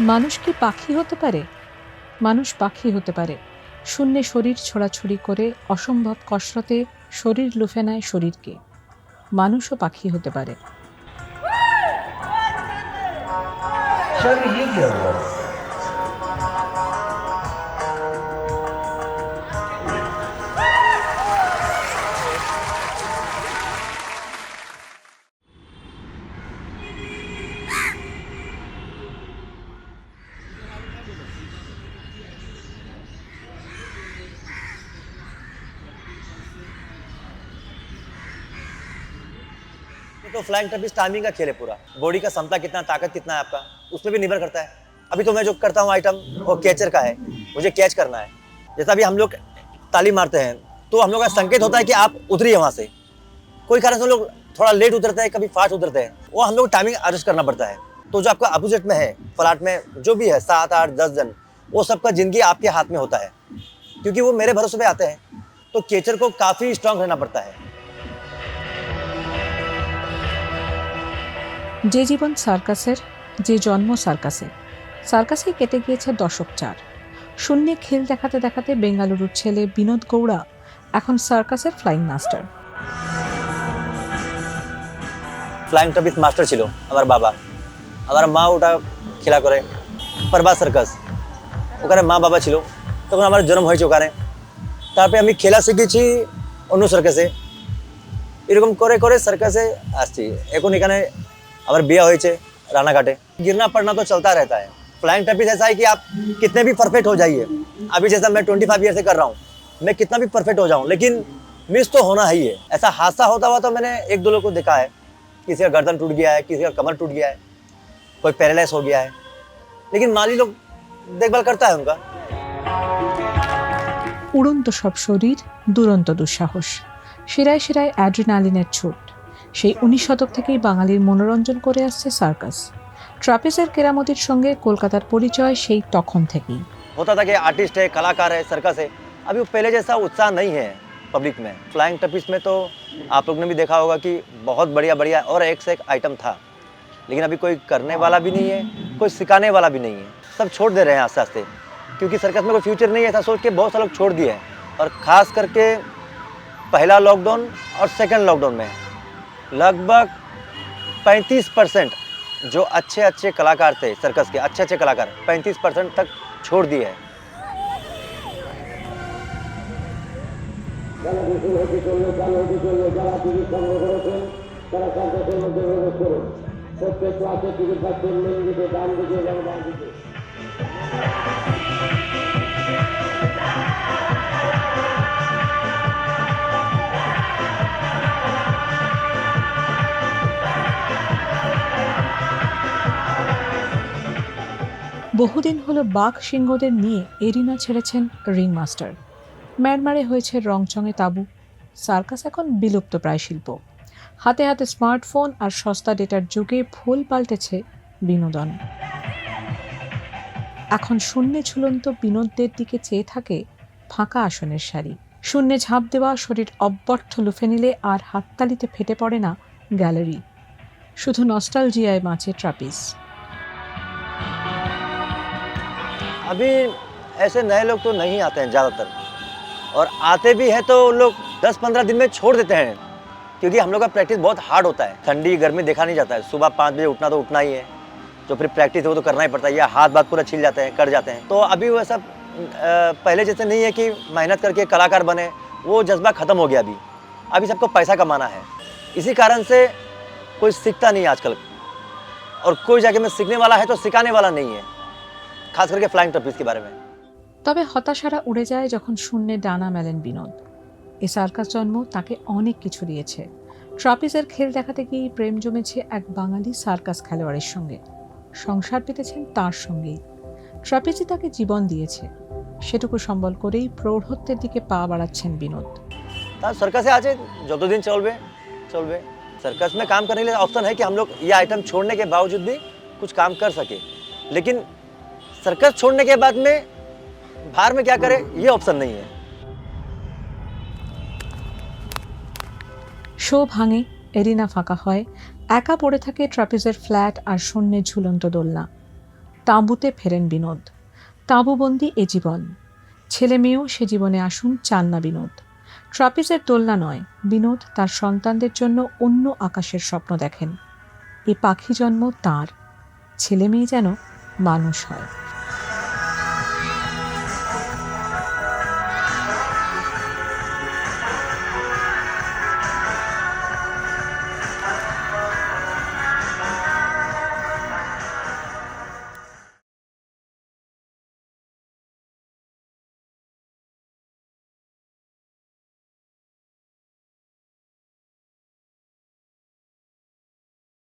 মানুষ কি পাখি হতে পারে? মানুষ পাখি হতে পারে। শূন্যে শরীর ছোড়াছুড়ি করে অসম্ভব কসরতে শরীর লুফে নেয় শরীরকে। মানুষও পাখি হতে পারে। Show me Eagles. ये तो फ्लाइंग ट्रपिस टाइमिंग का खेल है पूरा बॉडी का क्षमता कितना, ताकत कितना है आपका उसमें भी निर्भर करता है अभी तो मैं जो करता हूँ आइटम वो कैचर का है मुझे कैच करना है जैसा अभी हम लोग ताली मारते हैं तो हम लोग का संकेत होता है कि आप उतरिए वहाँ से कोई कारण से हम लोग थोड़ा लेट उतरते हैं कभी फास्ट उतरते हैं वो हम लोग टाइमिंग एडजस्ट करना पड़ता है तो जो आपका अपोजिट में है प्लाट में जो भी है सात आठ दस जन वो सबका जिंदगी आपके हाथ में होता है क्योंकि वो मेरे भरोसे पे आते हैं तो केचर को काफ़ी स्ट्रांग रहना पड़ता है যে জীবন সার্কাসের যে জন্ম সার্কাসে। সার্কাসেই কেটে গিয়েছে দশক চার। শূন্যে খেল দেখাতে দেখাতে বেঙ্গালুরুর ছেলে বিনোদ গৌড়া এখন সার্কাসের ফ্লাইং মাস্টার। ফ্লাইং টপিস মাস্টার ছিল আমার বাবা। আমার মা ওটা খেলা করে প্রভাস সার্কাস। ওখানে মা বাবা ছিল, তখন আমার জন্ম হয়েছে ওখানে। তারপরে আমি খেলা শিখেছি অন্য সার্কাসে। এরকম করে করে সার্কাসে আসছি। এখন এখানে আমার বিয়ে হয়েছে। राना घाटे गिरना पड़ना तो चलता रहता है। फ्लाइंग टर्पिस ऐसा है कि आप कितने भी परफेक्ट हो जाइए। अभी जैसा मैं ट्वेंटी फाइव ईयर से कर रहा हूँ, मैं कितना भी परफेक्ट हो जाऊँ, लेकिन मिस तो होना ही है। ऐसा हादसा होता हुआ तो मैंने एक दो लोग को देखा है। किसी का गर्दन टूट गया है, किसी का कमर टूट गया है, कोई पैरालाइस हो गया है। लेकिन माली लोग देखभाल करता है उनका। उड़न तो सब शरीर दुरंत दुस्साहस সেরায় সেরায় অ্যাড্রিনালিনের ছোট। সেই উনিশ শতক থেকেই বাঙালির মনোরঞ্জন করে আসছে সার্কাস ট্রাপিজের কেরামতির সঙ্গে কলকাতার পরিচয় সেই তখন থেকেই होता था कि आर्टिस्ट है कलाकार है सर्कस है अभी वो पहले जैसा उत्साह नहीं है पब्लिक में फ्लाइंग टपिस में तो आप लोग ने भी देखा होगा कि बहुत बढ़िया बढ़िया और एक से एक आइटम था लेकिन अभी कोई करने वाला भी नहीं है कोई सिखाने वाला भी नहीं है सब छोड़ दे रहे हैं आस्ते आस्ते क्योंकि सर्कस में कोई फ्यूचर नहीं है ऐसा सोच के बहुत सारे लोग छोड़ दिए हैं और ख़ास करके पहला लॉकडाउन और सेकंड लॉकडाउन में लगभग 35 परसेंट जो अच्छे अच्छे कलाकार थे सर्कस के, अच्छे अच्छे कलाकार 35 परसेंट तक छोड़ दिए हैं। বহুদিন হলো বাঘ সিংহদের নিয়ে এরিনা ছেড়েছেন রিং মাস্টার ম্যারমারে হয়েছে রংচঙে তাবু। সার্কাস এখন বিলুপ্ত প্রায় শিল্প। হাতে হাতে স্মার্টফোন আর সস্তা ডেটার যুগে ভুল পাল্টেছে বিনোদন। এখন শূন্যে ঝুলন্ত বিনোদদের দিকে চেয়ে থাকে ফাঁকা আসনের সারি। শূন্যে ঝাঁপ দেওয়া শরীর অব্যর্থ লুফে নিলে আর হাততালিতে ফেটে পড়ে না গ্যালারি। শুধু নস্টালজিয়ায় বাঁচে ট্রাপিস। अभी ऐसे नए लोग तो नहीं आते हैं ज़्यादातर। और आते भी हैं तो वो लोग 10-15 दिन में छोड़ देते हैं, क्योंकि हम लोग का प्रैक्टिस बहुत हार्ड होता है। ठंडी, गर्मी देखा नहीं जाता है। सुबह पाँच बजे उठना तो उठना ही है। जो फिर प्रैक्टिस है वो तो करना ही पड़ता है, या हाथ बात पूरा छिल जाते हैं, कट जाते हैं। तो अभी वैसा सब पहले जैसे नहीं है कि मेहनत करके कलाकार बने, वो जज्बा ख़त्म हो गया अभी। अभी सबको पैसा कमाना है। इसी कारण से कोई सीखता नहीं आजकल। और कोई जाके में सीखने वाला है तो सिखाने वाला नहीं है। खास करके फ्लाइंग टॉपिस के बारे में তবে হতাশারা উড়ে যায় যখন শূন্যে ডানা মেলেন বিনোদ এ সার্কাস জন্ম তাকে অনেক কিছু দিয়েছে ট্রাপিজের খেল দেখাতে গিয়ে প্রেম জমেছে এক বাঙালি সার্কাস খেলোয়াড়ের সঙ্গে সংসার পেতেছেন তার সঙ্গেই ট্রাপিজই তাকে জীবন দিয়েছে সেটুকু সম্বল করেই প্রৌঢ়ত্বের দিকে পা বাড়াচ্ছেন বিনোদ তার সরকাসে আছে যতদিন চলবে চলবে सर्कस में काम करने के लिए ऑप्शन है कि हम लोग ये आइटम छोड़ने के बावजूद भी कुछ काम कर सके लेकिन सर्कस छोड़ने के बाद में बाहर में क्या करे ये ऑप्शन नहीं है শো ভাঙে এরিনা ফাঁকা হয় একা পড়ে থাকে ট্রাপিজের ফ্ল্যাট আর শূন্যে ঝুলন্ত দোলনা তাঁবুতে ফেরেন বিনোদ তাঁবুবন্দি এ জীবন ছেলে মেয়েও সে জীবনে আসুন চান না বিনোদ ট্রাপিজের দোলনা নয় বিনোদ তার সন্তানদের জন্য অন্য আকাশের স্বপ্ন দেখেন এ পাখি জন্ম তার ছেলে মেয়ে যেন মানুষ হয়